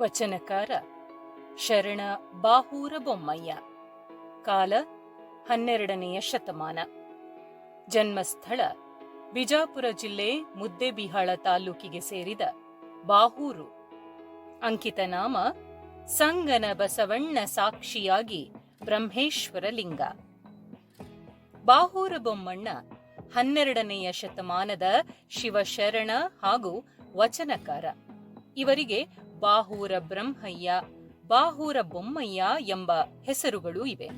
ವಚನಕಾರ ಶರಣ ಬಾಹೂರ ಬೊಮ್ಮಯ್ಯ. ಕಾಲ ಹನ್ನೆರಡನೆಯ ಶತಮಾನ. ಜನ್ಮಸ್ಥಳ ಬಿಜಾಪುರ ಜಿಲ್ಲೆ ಮುದ್ದೇಬಿಹಾಳ ತಾಲೂಕಿಗೆ ಸೇರಿದ ಬಾಹೂರು. ಅಂಕಿತ ನಾಮ ಸಂಗನ ಬಸವಣ್ಣ ಸಾಕ್ಷಿಯಾಗಿ ಬ್ರಹ್ಮೇಶ್ವರ ಲಿಂಗ. ಬಾಹೂರ ಬೊಮ್ಮಣ್ಣ ಹನ್ನೆರಡನೆಯ ಶತಮಾನದ ಶಿವಶರಣ ಹಾಗೂ ವಚನಕಾರ. ಇವರಿಗೆ ಬಾಹೂರ ಬ್ರಹ್ಮಯ್ಯ, ಬಾಹೂರ ಬೊಮ್ಮಯ್ಯ ಎಂಬ ಹೆಸರುಗಳು ಇವೆ.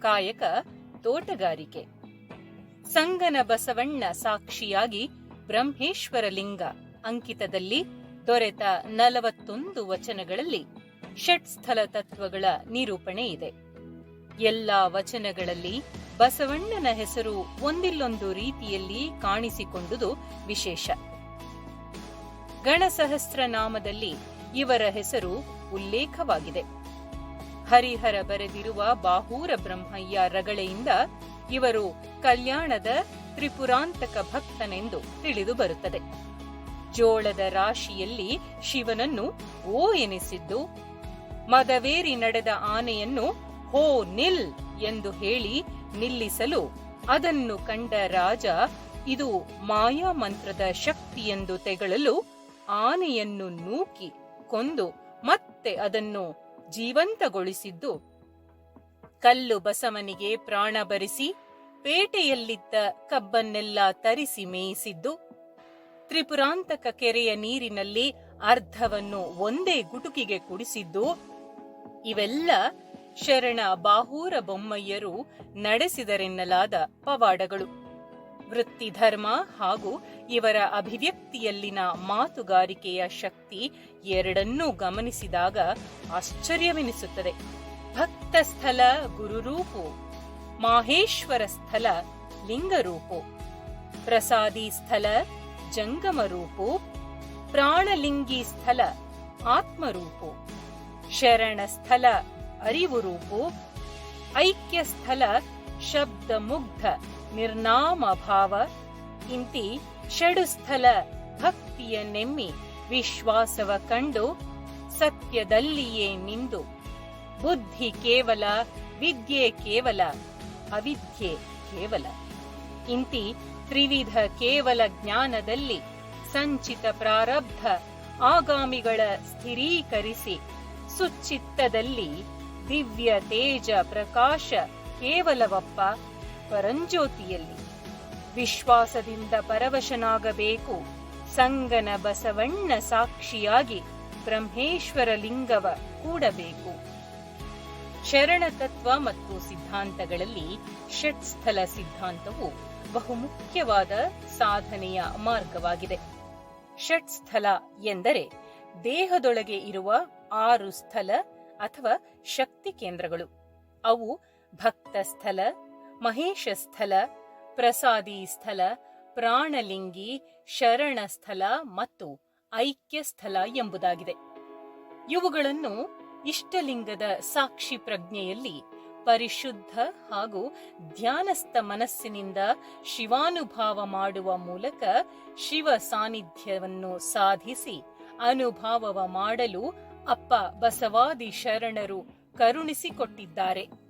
ಕಾಯಕ, ತೋಟಗಾರಿಕೆ. ಸಂಗನ ಬಸವಣ್ಣ ಸಾಕ್ಷಿಯಾಗಿ ಬ್ರಹ್ಮೇಶ್ವರ ಲಿಂಗ ಅಂಕಿತದಲ್ಲಿ ದೊರೆತ ನಲವತ್ತೊಂದು ವಚನಗಳಲ್ಲಿ ಷಟ್ಸ್ಥಲ ತತ್ವಗಳ ನಿರೂಪಣೆ ಇದೆ. ಎಲ್ಲಾ ವಚನಗಳಲ್ಲಿ ಬಸವಣ್ಣನ ಹೆಸರು ಒಂದಿಲ್ಲೊಂದು ರೀತಿಯಲ್ಲಿ ಕಾಣಿಸಿಕೊಂಡುದು ವಿಶೇಷ. ಗಣಸಹಸ್ರ ನಾಮದಲ್ಲಿ ಇವರ ಹೆಸರು ಉಲ್ಲೇಖವಾಗಿದೆ. ಹರಿಹರ ಬರೆದಿರುವ ಬಾಹೂರ ಬ್ರಹ್ಮಯ್ಯ ರಗಳೆಯಿಂದ ಇವರು ಕಲ್ಯಾಣದ ತ್ರಿಪುರಾಂತಕ ಭಕ್ತನೆಂದು ತಿಳಿದು ಬರುತ್ತದೆ. ಜೋಳದ ರಾಶಿಯಲ್ಲಿ ಶಿವನನ್ನು ಓ ಎನಿಸಿದ್ದು, ಮದವೇರಿ ನಡೆದ ಆನೆಯನ್ನು ಹೋ ನಿಲ್ ಎಂದು ಹೇಳಿ ನಿಲ್ಲಿಸಲು ಅದನ್ನು ಕಂಡ ರಾಜ, ಇದು ಮಾಯಾ ಮಂತ್ರದ ಶಕ್ತಿಯೆಂದು ತೆಗಳಲು ಆನೆಯನ್ನು ನೂಕಿ ಕೊಂದು ಮತ್ತೆ ಅದನ್ನು ಜೀವಂತಗೊಳಿಸಿದ್ದು. ಕಲ್ಲು ಬಸವನಿಗೆ ಪ್ರಾಣ ಬರಿಸಿ ಪೇಟೆಯಲ್ಲಿದ್ದ ಕಬ್ಬನ್ನೆಲ್ಲ ತರಿಸಿ ಮೇಯಿಸಿದ್ದು. ತ್ರಿಪುರಾಂತಕ ಕೆರೆಯ ನೀರಿನಲ್ಲಿ ಅರ್ಧವನ್ನು ಒಂದೇ ಗುಟುಕಿಗೆ ಕುಡಿಸಿದ್ದು. ಇವೆಲ್ಲ ಶರಣ ಬಾಹೂರ ಬೊಮ್ಮಯ್ಯರು ನಡೆಸಿದರೆನ್ನಲಾದ ಪವಾಡಗಳು. ವೃತ್ತಿಧರ್ಮ ಹಾಗೂ ಇವರ ಅಭಿವ್ಯಕ್ತಿಯಲ್ಲಿನ ಮಾತುಗಾರಿಕೆಯ ಶಕ್ತಿ ಎರಡನ್ನೂ ಗಮನಿಸಿದಾಗ ಆಶ್ಚರ್ಯವೆನಿಸುತ್ತದೆ. ಭಕ್ತ ಸ್ಥಳ ಗುರುರೂಪು ಮಾಹೇಶ್ವರ ಸ್ಥಳ ಲಿಂಗರೂಪು ಪ್ರಸಾದಿ ಸ್ಥಳ ಜಂಗಮರೂಪು ಪ್ರಾಣಲಿಂಗಿ ಸ್ಥಳ ಆತ್ಮರೂಪು ಶರಣ ಸ್ಥಳ ಅರಿವು ರೂಪು ಐಕ್ಯ ಸ್ಥಳ ಶಬ್ದ ಮುಗ್ಧ ನಿರ್ನಾಮ ಭಾವ ಇಂತಿ ಷಡು ಸ್ಥಲ ಭಕ್ತಿಯ ನೆಮ್ಮಿ ವಿಶ್ವಾಸವ ಕಂಡು ಸತ್ಯದಲ್ಲಿಯೇ ನಿಂದು. ಬುದ್ಧಿ ಕೇವಲ, ವಿದ್ಯೆ ಕೇವಲ, ಅವಿದ್ಯೆ ಕೇವಲ. ಇಂತಿ ತ್ರಿವಿಧ ಕೇವಲ ಜ್ಞಾನದಲ್ಲಿ ಸಂಚಿತ ಪ್ರಾರಬ್ಧ ಆಗಾಮಿಗಳ ಸ್ಥಿರೀಕರಿಸಿ ಸುಚ್ಚಿತ್ತದಲ್ಲಿ ದಿವ್ಯ ತೇಜ ಪ್ರಕಾಶ ಕೇವಲವಪ್ಪ ಪರಂಜ್ಯೋತಿಯಲ್ಲಿ. ವಿಶ್ವಾಸದಿಂದ ಪರವಶನಾಗಬೇಕು. ಸಂಗನ ಬಸವಣ್ಣ ಸಾಕ್ಷಿಯಾಗಿ ಬ್ರಹ್ಮೇಶ್ವರ ಲಿಂಗವ ಕೂಡಬೇಕು. ಶರಣತತ್ವ ಮತ್ತು ಸಿದ್ಧಾಂತಗಳಲ್ಲಿ ಷಟ್ಸ್ಥಲ ಸಿದ್ಧಾಂತವು ಬಹುಮುಖ್ಯವಾದ ಸಾಧನೆಯ ಮಾರ್ಗವಾಗಿದೆ. ಷಟ್ಸ್ಥಲ ಎಂದರೆ ದೇಹದೊಳಗೆ ಇರುವ ಆರು ಸ್ಥಳ ಅಥವಾ ಶಕ್ತಿ ಕೇಂದ್ರಗಳು. ಅವು ಭಕ್ತ ಸ್ಥಳ ಮಹೇಶ ಸ್ಥಳ ಪ್ರಸಾದಿ ಸ್ಥಳ ಪ್ರಾಣಲಿಂಗಿ ಶರಣ ಸ್ಥಳ ಮತ್ತು ಐಕ್ಯ ಸ್ಥಳ ಎಂಬುದಾಗಿದೆ. ಇವುಗಳನ್ನು ಇಷ್ಟಲಿಂಗದ ಸಾಕ್ಷಿ ಪ್ರಜ್ಞೆಯಲ್ಲಿ ಪರಿಶುದ್ಧ ಹಾಗೂ ಧ್ಯಾನಸ್ಥ ಮನಸ್ಸಿನಿಂದ ಶಿವಾನುಭಾವ ಮಾಡುವ ಮೂಲಕ ಶಿವ ಸಾನ್ನಿಧ್ಯವನ್ನು ಸಾಧಿಸಿ ಅನುಭಾವವ ಮಾಡಲು ಅಪ್ಪ ಬಸವಾದಿ ಶರಣರು ಕರುಣಿಸಿಕೊಟ್ಟಿದ್ದಾರೆ.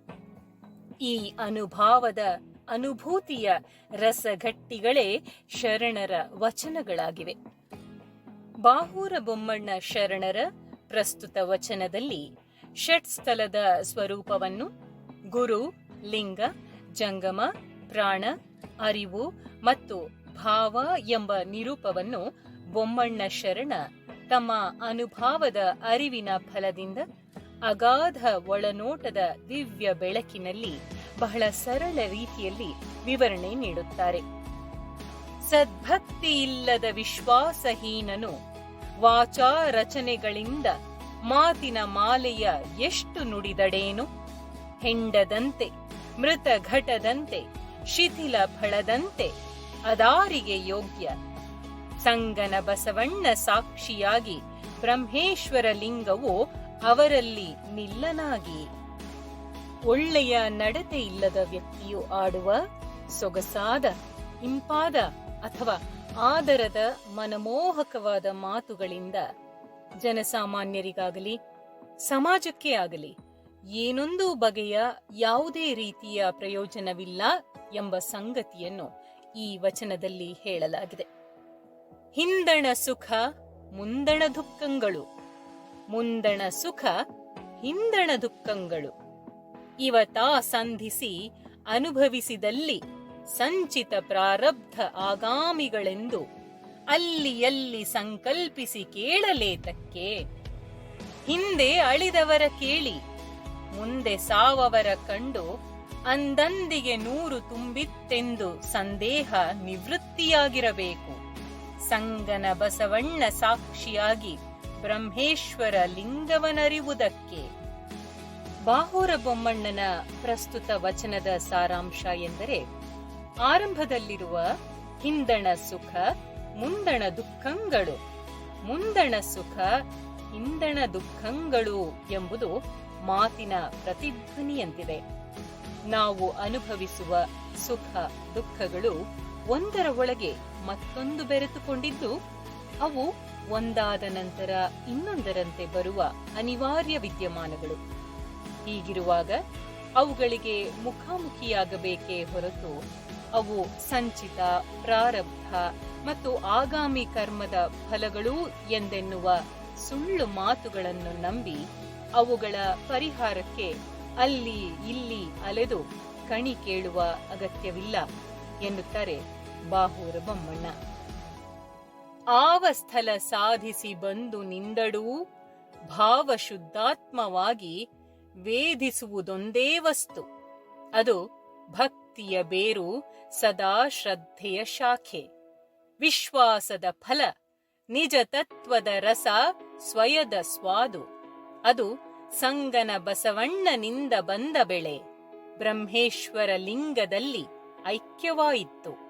ಈ ಅನುಭಾವದ ಅನುಭೂತಿಯ ರಸಘಟ್ಟಿಗಳೇ ಶರಣರ ವಚನಗಳಾಗಿವೆ. ಬಾಹೂರ ಬೊಮ್ಮಣ್ಣ ಶರಣರ ಪ್ರಸ್ತುತ ವಚನದಲ್ಲಿ ಷಟ್ಸ್ಥಲದ ಸ್ವರೂಪವನ್ನು ಗುರು, ಲಿಂಗ, ಜಂಗಮ, ಪ್ರಾಣ, ಅರಿವು ಮತ್ತು ಭಾವ ಎಂಬ ನಿರೂಪವನ್ನು ಬೊಮ್ಮಣ್ಣ ಶರಣ ತಮ್ಮ ಅನುಭಾವದ ಅರಿವಿನ ಫಲದಿಂದ ಅಗಾಧ ಒಳನೋಟದ ದಿವ್ಯ ಬೆಳಕಿನಲ್ಲಿ ಬಹಳ ಸರಳ ರೀತಿಯಲ್ಲಿ ವಿವರಣೆ ನೀಡುತ್ತಾರೆ. ಸದ್ಭಕ್ತಿ ಇಲ್ಲದ ವಿಶ್ವಾಸಹೀನನು ವಾಚಾ ರಚನೆಗಳಿಂದ ಮಾತಿನ ಮಾಲೆಯ ಎಷ್ಟು ನುಡಿದಡೇನು? ಹೆಂಡದಂತೆ ಮೃತ ಘಟದಂತೆ ಶಿಥಿಲ ಫಳದಂತೆ, ಅದಾರಿಗೆ ಯೋಗ್ಯ. ಸಂಗನ ಬಸವಣ್ಣ ಸಾಕ್ಷಿಯಾಗಿ ಬ್ರಹ್ಮೇಶ್ವರ ಲಿಂಗವು ಅವರಲ್ಲಿ ನಿಲ್ಲನಾಗಿ ಒಳ್ಳೆಯ ನಡತೆ ಇಲ್ಲದ ವ್ಯಕ್ತಿಯು ಆಡುವ ಸೊಗಸಾದ, ಇಂಪಾದ ಅಥವಾ ಆದರದ ಮನಮೋಹಕವಾದ ಮಾತುಗಳಿಂದ ಜನಸಾಮಾನ್ಯರಿಗಾಗಲಿ, ಸಮಾಜಕ್ಕೆ ಆಗಲಿ ಏನೊಂದು ಬಗೆಯ ಯಾವುದೇ ರೀತಿಯ ಪ್ರಯೋಜನವಿಲ್ಲ ಎಂಬ ಸಂಗತಿಯನ್ನು ಈ ವಚನದಲ್ಲಿ ಹೇಳಲಾಗಿದೆ. ಹಿಂದಣ ಸುಖ, ಮುಂದಣ ದುಃಖಗಳು. ಮುಂದಣ ಸುಖ, ಹಿಂದಣ ದುಃಖಗಳು. ಇವತಾ ಸಂಧಿಸಿ ಅನುಭವಿಸಿದಲ್ಲಿ ಸಂಚಿತ ಪ್ರಾರಬ್ಧ ಆಗಾಮಿಗಳೆಂದು ಅಲ್ಲಿ ಎಲ್ಲಿ ಸಂಕಲ್ಪಿಸಿ ಕೇಳಲೇತಕ್ಕೆ. ಹಿಂದೆ ಅಳಿದವರ ಕೇಳಿ, ಮುಂದೆ ಸಾವವರ ಕಂಡು, ಅಂದಂದಿಗೆ ನೂರು ತುಂಬಿತ್ತೆಂದು ಸಂದೇಹ ನಿವೃತ್ತಿಯಾಗಿರಬೇಕು. ಸಂಗನ ಬಸವಣ್ಣ ಸಾಕ್ಷಿಯಾಗಿ ಬ್ರಹ್ಮೇಶ್ವರ ಲಿಂಗವನರಿವುದಕ್ಕೆ. ಬಾಹೂರ ಬೊಮ್ಮಣ್ಣನ ಪ್ರಸ್ತುತ ವಚನದ ಸಾರಾಂಶ ಎಂದರೆ ಆರಂಭದಲ್ಲಿರುವ ಹಿಂದಣ ಸುಖ, ಮುಂದಣ ದುಃಖಗಳು. ಮುಂದಣ ಸುಖ, ಹಿಂದಣ ದುಃಖಗಳು ಎಂಬುದು ಮಾತಿನ ಪ್ರತಿಧ್ವನಿಯಂತಿದೆ. ನಾವು ಅನುಭವಿಸುವ ಸುಖ, ದುಃಖಗಳು ಒಂದರ ಒಳಗೆ ಮತ್ತೊಂದು ಬೆರೆತುಕೊಂಡಿದ್ದು, ಅವು ಒಂದಾದ ನಂತರ ಇನ್ನೊಂದರಂತೆ ಬರುವ ಅನಿವಾರ್ಯ ವಿದ್ಯಮಾನಗಳು. ಹೀಗಿರುವಾಗ ಅವುಗಳಿಗೆ ಮುಖಾಮುಖಿಯಾಗಬೇಕೇ ಹೊರತು ಅವು ಸಂಚಿತ, ಪ್ರಾರಬ್ಧ ಮತ್ತು ಆಗಾಮಿ ಕರ್ಮದ ಫಲಗಳು ಎಂದೆನ್ನುವ ಸುಳ್ಳು ಮಾತುಗಳನ್ನು ನಂಬಿ ಅವುಗಳ ಪರಿಹಾರಕ್ಕೆ ಅಲ್ಲಿ ಇಲ್ಲಿ ಅಲೆದು ಕಣಿ ಕೇಳುವ ಅಗತ್ಯವಿಲ್ಲ ಎನ್ನುತ್ತಾರೆ ಬಾಹೂರ ಬೊಮ್ಮಣ್ಣ. ಆವ ಸ್ಥಳ ಸಾಧಿಸಿ ಬಂದು ನಿಂದಡೂ ಭಾವ ವೇದಿಸುವುದೊಂದೇ ವಸ್ತು. ಅದು ಭಕ್ತಿಯ ಬೇರು ಸದಾ ಶ್ರದ್ಧೆಯ ಶಾಖೆ. ವಿಶ್ವಾಸದ ಫಲ ನಿಜ ತತ್ವದ ರಸ ಸ್ವಯದ ಸ್ವಾದು. ಅದು ಸಂಗನ ಬಸವಣ್ಣನಿಂದ ಬಂದ ಬೆಳೆ. ಬ್ರಹ್ಮೇಶ್ವರ ಲಿಂಗದಲ್ಲಿ ಐಕ್ಯವಾಯಿತು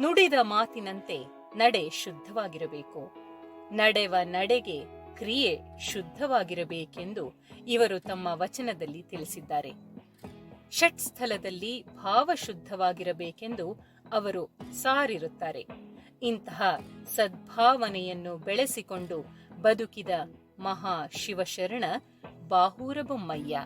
ನುಡಿದ ಮಾತಿನಂತೆ ನಡೆ ಶುದ್ಧವಾಗಿರಬೇಕು. ನಡೆವ ನಡೆಗೆ ಕ್ರಿಯೆ ಶುದ್ಧವಾಗಿರಬೇಕೆಂದು ಇವರು ತಮ್ಮ ವಚನದಲ್ಲಿ ತಿಳಿಸಿದ್ದಾರೆ. ಷಟ್ ಸ್ಥಳದಲ್ಲಿ ಭಾವ ಶುದ್ಧವಾಗಿರಬೇಕೆಂದು ಅವರು ಸಾರಿರುತ್ತಾರೆ. ಇಂತಹ ಸದ್ಭಾವನೆಯನ್ನು ಬೆಳೆಸಿಕೊಂಡು ಬದುಕಿದ ಮಹಾ ಶಿವಶರಣ ಬಾಹೂರ ಬೊಮ್ಮಯ್ಯ